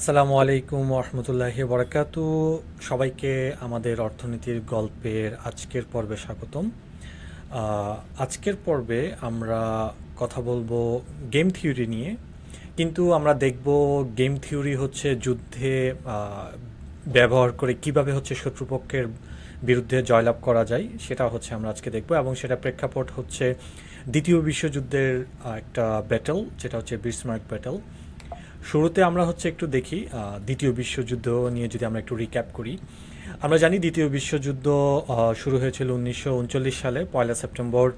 আসসালামু আলাইকুম রহমতুল্লাহি বরাকাতু সবাইকে আমাদের অর্থনীতির গল্পের আজকের পর্বে স্বাগতম। আজকের পর্বে আমরা কথা বলব গেম থিওরি নিয়ে। কিন্তু আমরা দেখব গেম থিওরি হচ্ছে যুদ্ধে ব্যবহার করে কীভাবে হচ্ছে শত্রুপক্ষের বিরুদ্ধে জয়লাভ করা যায়, সেটা হচ্ছে আমরা আজকে দেখব। এবং সেটা প্রেক্ষাপট হচ্ছে দ্বিতীয় বিশ্বযুদ্ধের একটা ব্যাটেল যেটা হচ্ছে বিসমার্ক ব্যাটেল শুরুতে আমরা হচ্ছে একটু দেখি দ্বিতীয় বিশ্বযুদ্ধ নিয়ে যদি আমরা একটু রিক্যাপ করি। আমরা জানি দ্বিতীয় বিশ্বযুদ্ধ শুরু হয়েছিল উনিশশো উনচল্লিশ সালে, পয়লা সেপ্টেম্বর,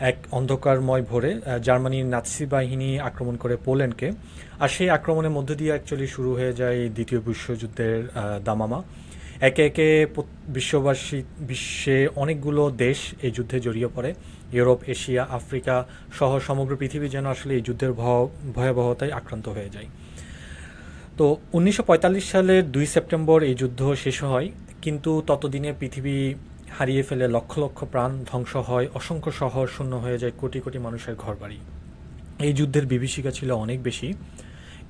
এক অন্ধকারময় ভোরে জার্মানির নাৎসি বাহিনী আক্রমণ করে পোল্যান্ডকে। আর সেই আক্রমণের মধ্য দিয়ে অ্যাকচুয়ালি শুরু হয়ে যায় দ্বিতীয় বিশ্বযুদ্ধের দামামা। একে একে বিশ্ববাসী, বিশ্বে অনেকগুলো দেশ এই যুদ্ধে জড়িয়ে পড়ে। ইউরোপ, এশিয়া, আফ্রিকা সহ সমগ্র পৃথিবী যেন আসলে এই যুদ্ধের ভয়- ভয়াবহতায় আক্রান্ত হয়ে যায়। তো উনিশশো পঁয়তাল্লিশ সালের দুই সেপ্টেম্বর এই যুদ্ধ শেষ হয়, কিন্তু ততদিনে পৃথিবী হারিয়ে ফেলে লক্ষ লক্ষ প্রাণ ধ্বংস হয়, অসংখ্য শহর শূন্য হয়ে যায়, কোটি কোটি মানুষের ঘরবাড়ি। এই যুদ্ধের বিভীষিকা ছিল অনেক বেশি।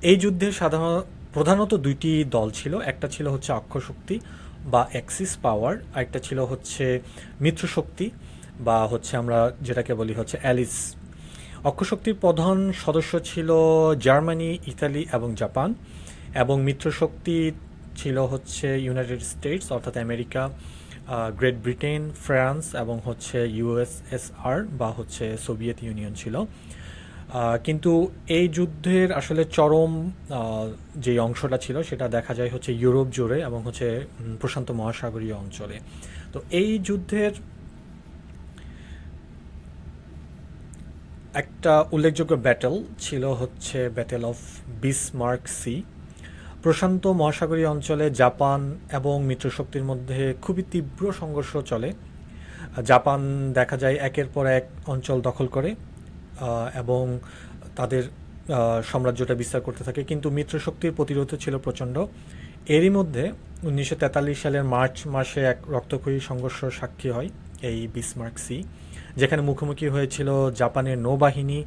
এই যুদ্ধে সাধারণ, প্রধানত দুইটি দল ছিল, একটা ছিল হচ্ছে অক্ষশক্তি বা অ্যাক্সিস পাওয়ার, আরেকটা ছিল হচ্ছে মিত্রশক্তি বা হচ্ছে আমরা যেটাকে বলি হচ্ছে অ্যালিস। অক্ষশক্তির প্রধান সদস্য ছিল জার্মানি, ইতালি এবং জাপান। এবং মিত্রশক্তি ছিল হচ্ছে ইউনাইটেড স্টেটস অর্থাৎ আমেরিকা গ্রেট ব্রিটেন ফ্রান্স এবং হচ্ছে ইউএসএসআর বা হচ্ছে সোভিয়েত ইউনিয়ন ছিল। কিন্তু এই যুদ্ধের আসলে চরম যে অংশটা ছিল সেটা দেখা যায় হচ্ছে ইউরোপ জুড়ে এবং হচ্ছে প্রশান্ত মহাসাগরীয় অঞ্চলে। তো এই যুদ্ধের একটা উল্লেখযোগ্য ব্যাটেল ছিল হচ্ছে ব্যাটেল অফ বিসমার্ক সি প্রশান্ত মহাসাগরীয় অঞ্চলে জাপান এবং মিত্রশক্তির মধ্যে খুবই তীব্র সংঘর্ষ চলে। জাপান দেখা যায় একের পর এক অঞ্চল দখল করে এবং তাদের সাম্রাজ্যটা বিস্তার করতে থাকে। কিন্তু মিত্রশক্তির প্রতিরোধ ছিল প্রচণ্ড। এরই মধ্যে উনিশশো তেতাল্লিশ সালের মার্চ মাসে এক রক্তক্ষয়ী সংঘর্ষ সাক্ষী হয়, এই বিসমার্ক সি, যেখানে মুখোমুখি হয়েছিল জাপানের নৌবাহিনী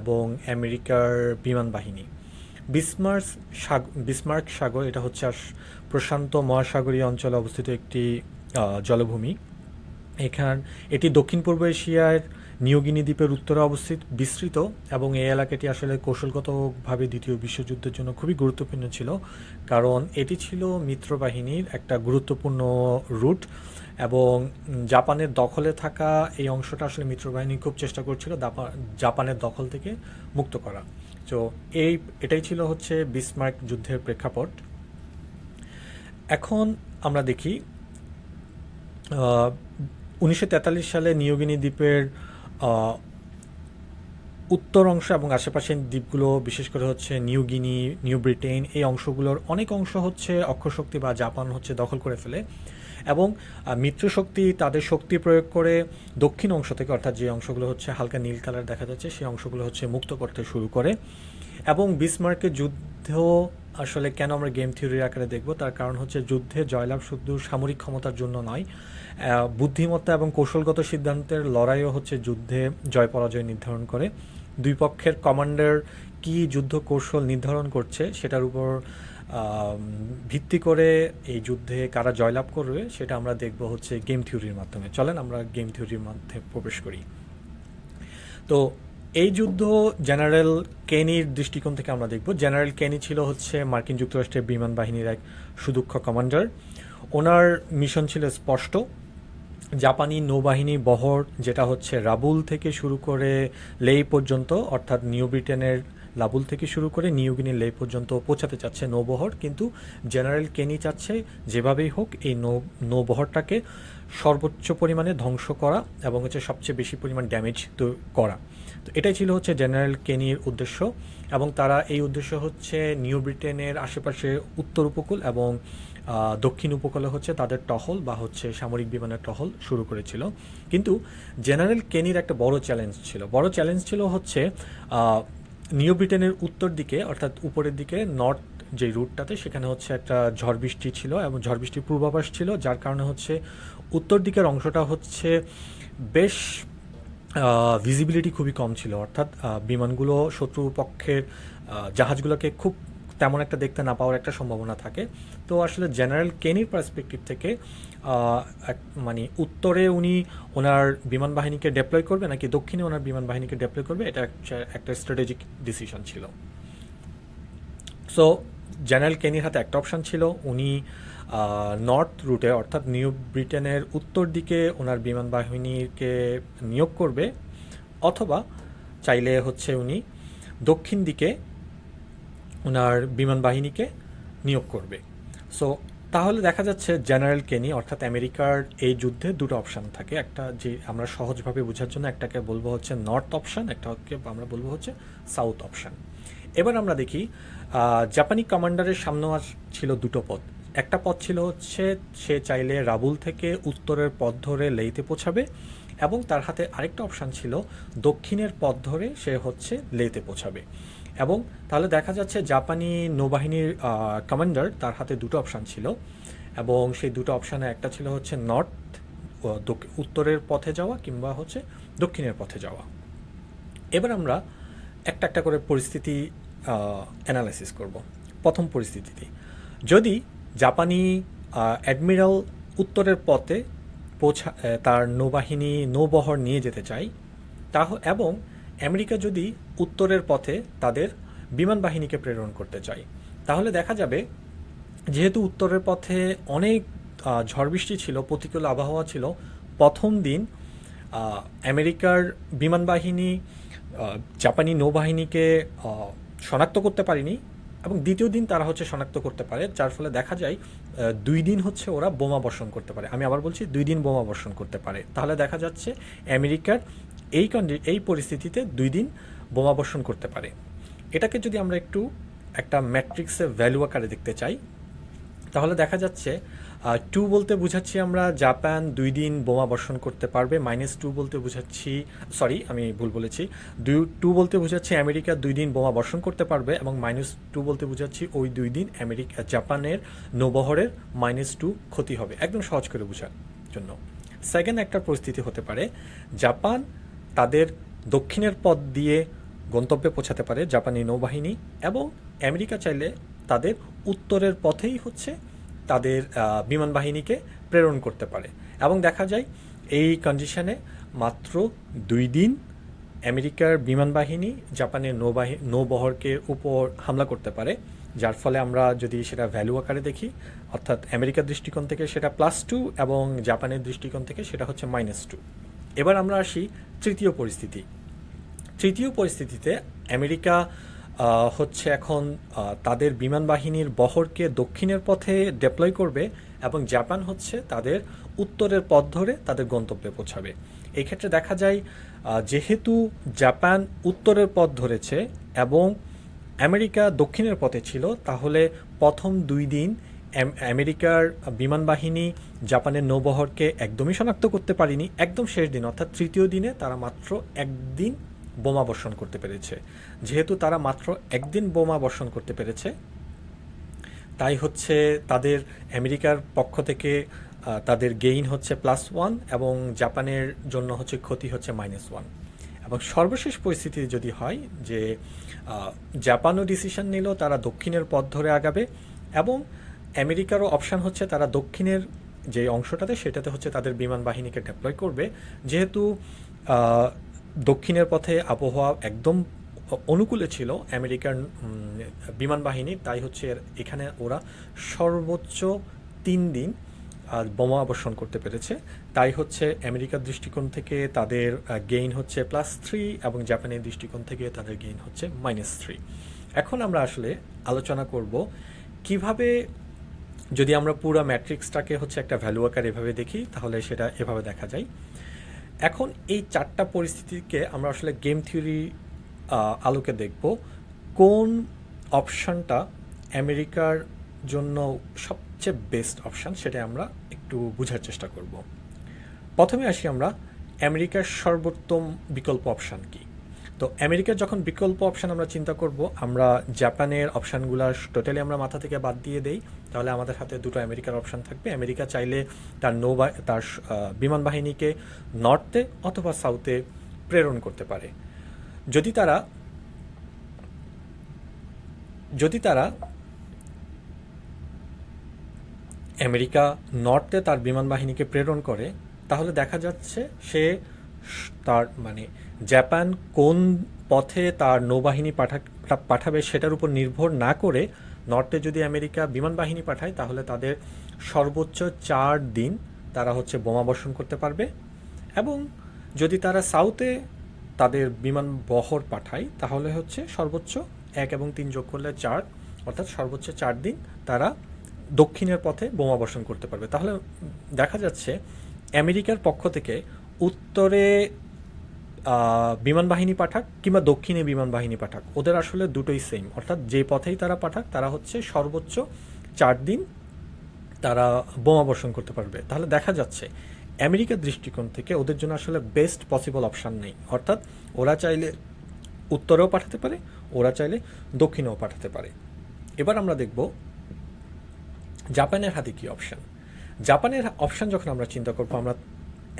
এবং আমেরিকার বিমান বাহিনী। বিসমার্ক সাগ- বিসমার্ক সাগর, এটা হচ্ছে প্রশান্ত মহাসাগরীয় অঞ্চলে অবস্থিত একটি জলভূমি। এখান, এটি দক্ষিণ পূর্ব এশিয়ার নিয়োগিনী দ্বীপের উত্তরে অবস্থিত, বিস্তৃত, এবং এই এলাকাটি আসলে কৌশলগতভাবে দ্বিতীয় বিশ্বযুদ্ধের জন্য খুবই গুরুত্বপূর্ণ ছিল, কারণ এটি ছিল মিত্রবাহিনীর একটা গুরুত্বপূর্ণ রুট, এবং জাপানের দখলে থাকা এই অংশটা আসলে মিত্রবাহিনী খুব চেষ্টা করছিল জাপানের দখল থেকে মুক্ত করা। তো এই, এটাই ছিল হচ্ছে বিসমার্ক যুদ্ধের প্রেক্ষাপট। এখন আমরা দেখি উনিশশো তেতাল্লিশ সালে নিয়োগিনী দ্বীপের উত্তর অংশ এবং আশেপাশের দ্বীপগুলো, বিশেষ করে হচ্ছে নিউ গিনি নিউ ব্রিটেন এই অংশগুলোর অনেক অংশ হচ্ছে অক্ষশক্তি বা জাপান হচ্ছে দখল করে ফেলে। এবং মিত্রশক্তি তাদের শক্তি প্রয়োগ করে দক্ষিণ অংশ থেকে, অর্থাৎ যে অংশগুলো হচ্ছে হালকা নীল কালার দেখা যাচ্ছে, সেই অংশগুলো হচ্ছে মুক্ত করতে শুরু করে। এবং বিসমার্কের যুদ্ধ আসলে কেন আমরা গেম থিওরির আকারে দেখব? তার কারণ হচ্ছে যুদ্ধে জয়লাভ শুধু সামরিক ক্ষমতার জন্য নয় বুদ্ধিমত্তা এবং কৌশলগত সিদ্ধান্তের লড়াইও হচ্ছে যুদ্ধে জয় পরাজয় নির্ধারণ করে। দুই পক্ষের কমান্ডার কি যুদ্ধ কৌশল নির্ধারণ করছে, সেটার উপর ভিত্তি করে এই যুদ্ধে কারা জয়লাভ করবে সেটা আমরা দেখব হচ্ছে গেম থিওরির মাধ্যমে। চলেন আমরা গেম থিওরির মধ্যে প্রবেশ করি। তো এই যুদ্ধ জেনারেল কেনির দৃষ্টিকোণ থেকে আমরা দেখব। জেনারেল কেনি ছিল হচ্ছে মার্কিন যুক্তরাষ্ট্রের বিমান বাহিনীর এক সুদক্ষ কমান্ডার ওনার মিশন ছিল স্পষ্ট। জাপানি নৌবাহিনী বহর, যেটা হচ্ছে রাবুল থেকে শুরু করে লেই পর্যন্ত, অর্থাৎ নিউ ব্রিটেনের লাবুল থেকে শুরু করে নিউগিনির লে পর্যন্ত পৌঁছাতে চাচ্ছে নৌবহর। কিন্তু জেনারেল কেনি চাচ্ছে যেভাবেই হোক এই নৌ, নৌবহরটাকে সর্বোচ্চ পরিমাণে ধ্বংস করা এবং হচ্ছে সবচেয়ে বেশি পরিমাণ ড্যামেজ তো করা। তো এটাই ছিল হচ্ছে জেনারেল কেনির উদ্দেশ্য এবং তারা এই উদ্দেশ্য হচ্ছে নিউ ব্রিটেনের আশেপাশে উত্তর উপকূল এবং দক্ষিণ উপকূলে হচ্ছে তাদের টহল বা হচ্ছে সামরিক বিমানের টহল শুরু করেছিল। কিন্তু জেনারেল কেনির একটা বড় চ্যালেঞ্জ ছিল। বড় চ্যালেঞ্জ ছিল হচ্ছে নিউ ব্রিটেনের উত্তর দিকে, অর্থাৎ উপরের দিকে, নর্থ যে রুটটাতে, সেখানে হচ্ছে একটা ঝড় বৃষ্টি ছিল এবং ঝড় বৃষ্টির পূর্বাভাস ছিল, যার কারণে হচ্ছে উত্তর দিকের অংশটা হচ্ছে বেশ ভিজিবিলিটি খুবই কম ছিল। অর্থাৎ বিমানগুলো শত্রুপক্ষের জাহাজগুলোকে খুব তেমন একটা দেখতে না পাওয়ার একটা সম্ভাবনা থাকে। তো আসলে জেনারেল কেনির পার্সপেক্টিভ থেকে মানে উত্তরে উনি ওনার বিমান বাহিনীকে ডেপ্লয় করবে নাকি দক্ষিণে ওনার বিমান বাহিনীকে ডেপ্লয় করবে? এটা একটা- স্ট্র্যাটেজিক ডিসিশন ছিল। সো জেনারেল কেনির হাতে একটা অপশান ছিল। উনি নর্থ রুটে অর্থাৎ নিউ ব্রিটেনের উত্তর দিকে ওনার বিমান বাহিনীকে নিয়োগ করবে, অথবা চাইলে হচ্ছে উনি দক্ষিণ দিকে ওনার বিমান বাহিনীকে নিয়োগ করবে। সো তাহলে দেখা যাচ্ছে জেনারেল কেনি অর্থাৎ আমেরিকার এই যুদ্ধে দুটো অপশন থাকে। একটা যে আমরা সহজভাবে বোঝার জন্য একটাকে বলব হচ্ছে নর্থ অপশন একটাকে আমরা বলব হচ্ছে সাউথ অপশন এবার আমরা দেখি জাপানি কমান্ডারের সামনে ছিল দুটো পথ একটা পথ ছিল হচ্ছে সে চাইলে রাবুল থেকে উত্তরের পথ ধরে লেইতে পৌঁছাবে এবং তার হাতে আরেকটা অপশান ছিল দক্ষিণের পথ ধরে সে হচ্ছে লেতে পৌঁছাবে। এবং তাহলে দেখা যাচ্ছে জাপানি নৌবাহিনীর কমান্ডার তার হাতে দুটো অপশান ছিল এবং সেই দুটো অপশানে একটা ছিল হচ্ছে নর্থ উত্তরের পথে যাওয়া কিংবা হচ্ছে দক্ষিণের পথে যাওয়া। এবার আমরা একটা একটা করে পরিস্থিতি অ্যানালাইসিস করব। প্রথম পরিস্থিতিতে, যদি জাপানি অ্যাডমিরাল উত্তরের পথে পৌঁছা তার নৌবাহিনী নৌবহর নিয়ে যেতে চায়, তাহ, এবং আমেরিকা যদি উত্তরের পথে তাদের বিমান বাহিনীকে প্রেরণ করতে চায়, তাহলে দেখা যাবে যেহেতু উত্তরের পথে অনেক ঝড় বৃষ্টি ছিল, প্রতিকূল আবহাওয়া ছিল, প্রথম দিন আমেরিকার বিমান বাহিনী জাপানি নৌবাহিনীকে শনাক্ত করতে পারেনি এবং দ্বিতীয় দিন তারা হচ্ছে শনাক্ত করতে পারে, যার ফলে দেখা যায় দুই দিন হচ্ছে ওরা বোমা বর্ষণ করতে পারে। আমি আবার বলছি, দুই দিন বোমা বর্ষণ করতে পারে। তাহলে দেখা যাচ্ছে, আমেরিকার এই কন্ডি এই পরিস্থিতিতে দুই দিন বোমা বর্ষণ করতে পারে। এটাকে যদি আমরা একটু একটা ম্যাট্রিক্সে ভ্যালু আকারে দেখতে চাই, তাহলে দেখা যাচ্ছে টু বলতে বুঝাচ্ছি আমরা, জাপান দুই দিন বোমা বর্ষণ করতে পারবে মাইনাস টু বলতে বুঝাচ্ছি সরি আমি ভুল বলেছি, দুই টু বলতে বুঝাচ্ছি আমেরিকা দুই দিন বোমা বর্ষণ করতে পারবে এবং মাইনাস টু বলতে বুঝাচ্ছি ওই দুই দিন আমেরিকা, জাপানের নৌবহরের মাইনাস টু ক্ষতি হবে। একদম সহজ করে বোঝার জন্য। সেকেন্ড একটা পরিস্থিতি হতে পারে, জাপান তাদের দক্ষিণের পথ দিয়ে গন্তব্যে পৌঁছাতে পারে জাপানি নৌবাহিনী এবং আমেরিকা চাইলে তাদের উত্তরের পথেই হচ্ছে তাদের বিমান বাহিনীকে প্রেরণ করতে পারে। এবং দেখা যায় এই কন্ডিশনে মাত্র দুই দিন আমেরিকার বিমান বাহিনী জাপানের নৌবাহিনী নৌবহরকে উপর হামলা করতে পারে, যার ফলে আমরা যদি সেটা ভ্যালু আকারে দেখি, অর্থাৎ আমেরিকার দৃষ্টিকোণ থেকে সেটা প্লাস টু এবং জাপানের দৃষ্টিকোণ থেকে সেটা হচ্ছে মাইনাস টু এবার আমরা আসি তৃতীয় পরিস্থিতি। তৃতীয় পরিস্থিতিতে আমেরিকা হচ্ছে এখন তাদের বিমান বাহিনীর বহরকে দক্ষিণের পথে ডেপ্লয় করবে এবং জাপান হচ্ছে তাদের উত্তরের পথ ধরে তাদের গন্তব্যে পৌঁছাবে। এই ক্ষেত্রে দেখা যায় যেহেতু জাপান উত্তরের পথ ধরেছে এবং আমেরিকা দক্ষিণের পথে ছিল, তাহলে প্রথম দুই দিন আমেরিকার বিমান বাহিনী জাপানের নৌবহরকে একদমই শনাক্ত করতে পারেনি। একদম শেষ দিন, অর্থাৎ তৃতীয় দিনে তারা মাত্র একদিন বোমা বর্ষণ করতে পেরেছে। যেহেতু তারা মাত্র একদিন বোমা বর্ষণ করতে পেরেছে, তাই হচ্ছে তাদের আমেরিকার পক্ষ থেকে তাদের গেইন হচ্ছে প্লাস ওয়ান এবং জাপানের জন্য হচ্ছে ক্ষতি হচ্ছে মাইনাস ওয়ান। এবং সর্বশেষ পরিস্থিতি যদি হয় যে জাপানও ডিসিশন নিল, তারা দক্ষিণের পথ ধরে আগাবে এবং আমেরিকারও অপশান হচ্ছে তারা দক্ষিণের যে অংশটাতে সেটাতে হচ্ছে তাদের বিমান বাহিনীকে ডেপ্লয় করবে। যেহেতু দক্ষিণের পথে আবহাওয়া একদম অনুকূলে ছিল আমেরিকান বিমান বাহিনী তাই হচ্ছে এখানে ওরা সর্বোচ্চ তিন দিন আহ, বোমা আবর্ষণ করতে পেরেছে। তাই হচ্ছে আমেরিকার দৃষ্টিকোণ থেকে তাদের গেইন হচ্ছে প্লাস থ্রি এবং জাপানের দৃষ্টিকোণ থেকে তাদের গেইন হচ্ছে মাইনাস থ্রি এখন আমরা আসলে আলোচনা করব কীভাবে যদি আমরা পুরো ম্যাট্রিক্সটাকে হচ্ছে একটা ভ্যালু আকার এভাবে দেখি, তাহলে সেটা এভাবে দেখা যায়। এখন এই চারটা পরিস্থিতিকে আমরা আসলে গেম থিওরি আলোকে দেখব। কোন অপশানটা আমেরিকার জন্য সবচেয়ে বেস্ট অপশান সেটা আমরা একটু বোঝার চেষ্টা করব। প্রথমে আসি আমরা, আমেরিকার সর্বোত্তম বিকল্প অপশান কি? তো আমেরিকার যখন বিকল্প অপশান আমরা চিন্তা করব, আমরা জাপানের অপশানগুলো টোটালি আমরা মাথা থেকে বাদ দিয়ে দেই। তাহলে আমাদের হাতে দুটো আমেরিকার অপশান থাকবে। আমেরিকা চাইলে তার নৌ তার বিমান বাহিনীকে নর্থে অথবা সাউথে প্রেরণ করতে পারে। যদি তারা যদি তারা আমেরিকা নর্থে তার বিমান বাহিনীকে প্রেরণ করে, তাহলে দেখা যাচ্ছে সে তার মানে জাপান কোন পথে তার নৌবাহিনী পাঠা, পাঠাবে সেটার উপর নির্ভর না করে নর্থে যদি আমেরিকা বিমান বাহিনী পাঠায়, তাহলে তাদের সর্বোচ্চ চার দিন তারা হচ্ছে বোমা বর্ষণ করতে পারবে। এবং যদি তারা সাউথে তাদের বিমান বহর পাঠায়, তাহলে হচ্ছে সর্বোচ্চ এক এবং তিন যোগ করলে চার, অর্থাৎ সর্বোচ্চ চার দিন তারা দক্ষিণের পথে বোমা বর্ষণ করতে পারবে। তাহলে দেখা যাচ্ছে আমেরিকার পক্ষ থেকে উত্তরে বিমান বাহিনী পাঠাক কিংবা দক্ষিণে বিমান বাহিনী পাঠাক, ওদের আসলে দুটোই সেম অর্থাৎ যে পথেই তারা পাঠাক, তারা হচ্ছে সর্বোচ্চ চার দিন তারা বোমা বর্ষণ করতে পারবে। তাহলে দেখা যাচ্ছে, আমেরিকার দৃষ্টিকোণ থেকে ওদের জন্য আসলে বেস্ট পসিবল অপশান নেই। অর্থাৎ ওরা চাইলে উত্তরেও পাঠাতে পারে, ওরা চাইলে দক্ষিণেও পাঠাতে পারে। এবার আমরা দেখব জাপানের হাতে কি অপশান জাপানের অপশান যখন আমরা চিন্তা করব, আমরা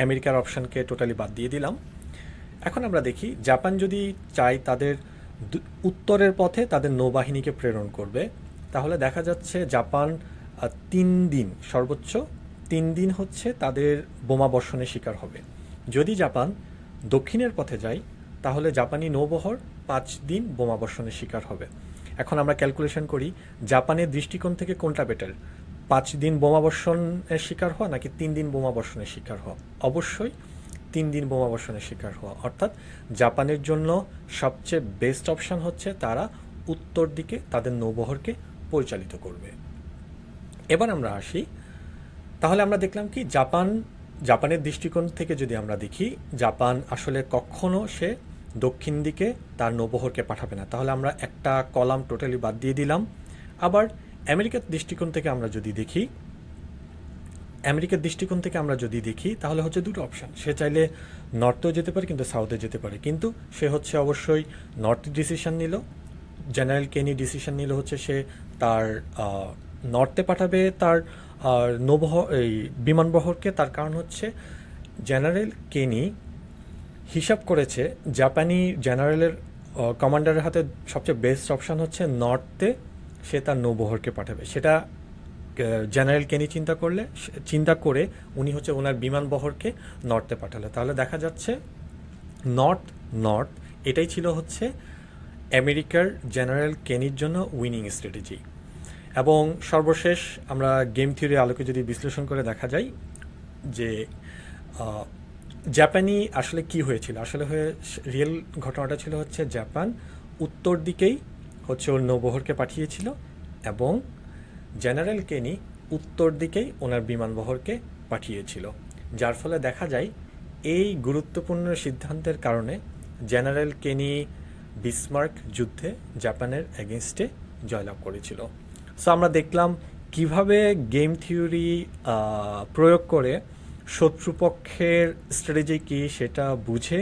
আমেরিকার অপশানকে টোটালি বাদ দিয়ে দিলাম। এখন আমরা দেখি, জাপান যদি চায় তাদের উত্তরের পথে তাদের নৌবাহিনীকে প্রেরণ করবে, তাহলে দেখা যাচ্ছে জাপান তিন দিন, সর্বোচ্চ তিন দিন হচ্ছে তাদের বোমা বর্ষণের শিকার হবে। যদি জাপান দক্ষিণের পথে যায়, তাহলে জাপানি নৌবহর পাঁচ দিন বোমা বর্ষণের শিকার হবে। এখন আমরা ক্যালকুলেশন করি, জাপানের দৃষ্টিকোণ থেকে কোনটা বেটার? পাঁচ দিন বোমা বর্ষণের শিকার হওয়া নাকি তিন দিন বোমা বর্ষণের শিকার হওয়া? অবশ্যই তিন দিন বোমা বর্ষণের শিকার হওয়া। অর্থাৎ জাপানের জন্য সবচেয়ে বেস্ট অপশন হচ্ছে তারা উত্তর দিকে তাদের নৌবহরকে পরিচালিত করবে। এবার আমরা আসি। তাহলে আমরা দেখলাম কি, জাপান, জাপানের দৃষ্টিকোণ থেকে যদি আমরা দেখি, জাপান আসলে কখনো সে দক্ষিণ দিকে তার নৌবহরকে পাঠাবে না। তাহলে আমরা একটা কলাম টোটালি বাদ দিয়ে দিলাম। আবার আমেরিকার দৃষ্টিকোণ থেকে আমরা যদি দেখি আমেরিকার দৃষ্টিকোণ থেকে আমরা যদি দেখি তাহলে হচ্ছে দুটো অপশান সে চাইলে নর্থেও যেতে পারে কিন্তু সাউথে যেতে পারে। কিন্তু সে হচ্ছে অবশ্যই নর্থ ডিসিশন নিল। জেনারেল কেনি ডিসিশন নিল হচ্ছে সে তার নর্থে পাঠাবে তার আহ, নৌবহর এই বিমানবহরকে। তার কারণ হচ্ছে জেনারেল কেনি হিসাব করেছে জাপানি জেনারেলের কমান্ডারের হাতে সবচেয়ে বেস্ট অপশান হচ্ছে নর্থে সে তার নৌবহরকে পাঠাবে। সেটা জেনারেল কেনি চিন্তা করলে চিন্তা করে উনি হচ্ছে ওনার বিমান বহরকে নর্থে পাঠালে। তাহলে দেখা যাচ্ছে নর্থ নর্থ এটাই ছিল হচ্ছে আমেরিকার জেনারেল কেনির জন্য উইনিং স্ট্র্যাটেজি এবং সর্বশেষ আমরা গেম থিওরি আলোকে যদি বিশ্লেষণ করে দেখা যায় যে জাপানি আসলে কি হয়েছিল? আসলে হয়ে রিয়েল ঘটনাটা ছিল হচ্ছে জাপান উত্তর দিকেই হচ্ছে ওর নৌবহরকে পাঠিয়েছিল এবং জেনারেল কেনি উত্তর দিকেই ওনার বিমানবহরকে পাঠিয়েছিল, যার ফলে দেখা যায় এই গুরুত্বপূর্ণ সিদ্ধান্তের কারণে জেনারেল কেনি বিসমার্ক যুদ্ধে জাপানের এগেনস্টে জয়লাভ করেছিল। সো আমরা দেখলাম কীভাবে গেম থিওরি প্রয়োগ করে শত্রুপক্ষের স্ট্র্যাটেজি কী সেটা বুঝে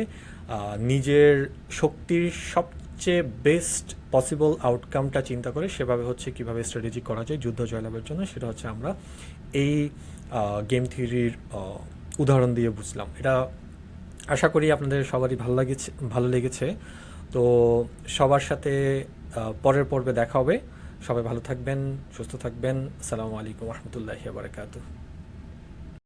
নিজের শক্তির সবচেয়ে বেস্ট পসিবল আউটকামটা চিন্তা করে সেভাবে হচ্ছে কীভাবে স্ট্র্যাটেজি করা যায় যুদ্ধ জয়লাভের জন্য, সেটা হচ্ছে আমরা এই গেম থিওরির উদাহরণ দিয়ে বুঝলাম। এটা আশা করি আপনাদের সবারই ভালো লাগেছে, ভালো লেগেছে। তো সবার সাথে পরের পর্বে দেখা হবে। সবাই ভালো থাকবেন, সুস্থ থাকবেন। আসসালামু আলাইকুম রহমতুল্লাহি বারকাতুহ।